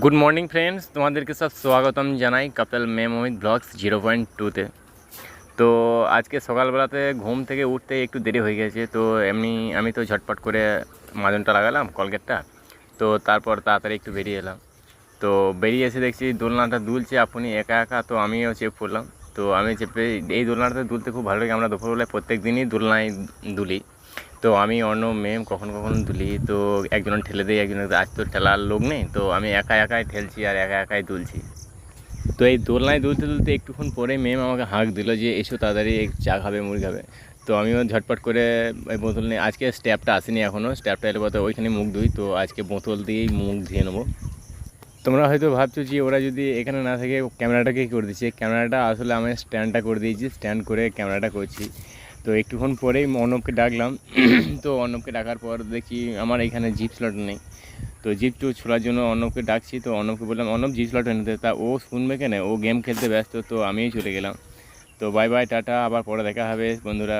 Good morning friends তোমাদেরকে সব স্বাগতম জানাই কাপেল মেমোমিত ব্লগস জিরো পয়েন্ট টুতে তো। আজকে সকালবেলাতে ঘুম থেকে উঠতে একটু দেরি হয়ে গেছে, তো এমনি আমি তো ঝটপট করে মাজনটা লাগালাম কলগেটটা তো তারপর তাড়াতাড়ি একটু বেরিয়ে এলাম। তো বেরিয়ে এসে দেখছি দোলনাটা দুলছে, আপনি একা একা, তো আমিও চেপ করলাম তো আমি চেপে, এই দোলনাটা দুলতে খুব ভালো লাগে। আমরা দুপুরবেলায় প্রত্যেক দিনই দোলনায় দুলি। তো আমি অন্য মেম কখনো কখনো দুলি তো একজন ঠেলে দিই একজন আজ তো ঠেলার লোক নেই, তো আমি একা একাই ঠেলছি আর একা একাই দুলছি। তো এই দোলনায় দুলতে দুলতে একটুক্ষণ পরে মেম আমাকে হাঁক দিল যে, এসো তাড়াতাড়ি চা খাবে, মুড়ি খাবে। তো আমিও ঝটপট করে ওই বোতল নিয়ে, আজকে স্ট্যাপটা আসেনি এখনও স্ট্যাপটা এলে পরে ওইখানে মুখ ধুই, তো আজকে বোতল দিয়েই মুখ ধুয়ে নেব। তোমরা হয়তো ভাবছ যে, ওরা যদি এখানে না থাকে, ক্যামেরাটাকে করে দিচ্ছে? ক্যামেরাটা আসলে আমি স্ট্যান্ডটা করে দিয়েছি, স্ট্যান্ড করে ক্যামেরাটা করছি। তো একটুক্ষণ পরেই অর্ণবকে ডাকলাম। তো অর্ণবকে ডাকার পর দেখি আমার এখানে জিপ স্লট নেই। তো জিপ টু ছোড়ার জন্য অর্ণবকে ডাকছি। তো অর্ণবকে বললাম, অর্ণব, জিপ স্লট এনে তা ও শুনবে কেন? ও গেম খেলতে ব্যস্ত, তো আমিই চলে গেলাম। তো বাই বাই টাটা, আবার পরে দেখা হবে, বন্ধুরা।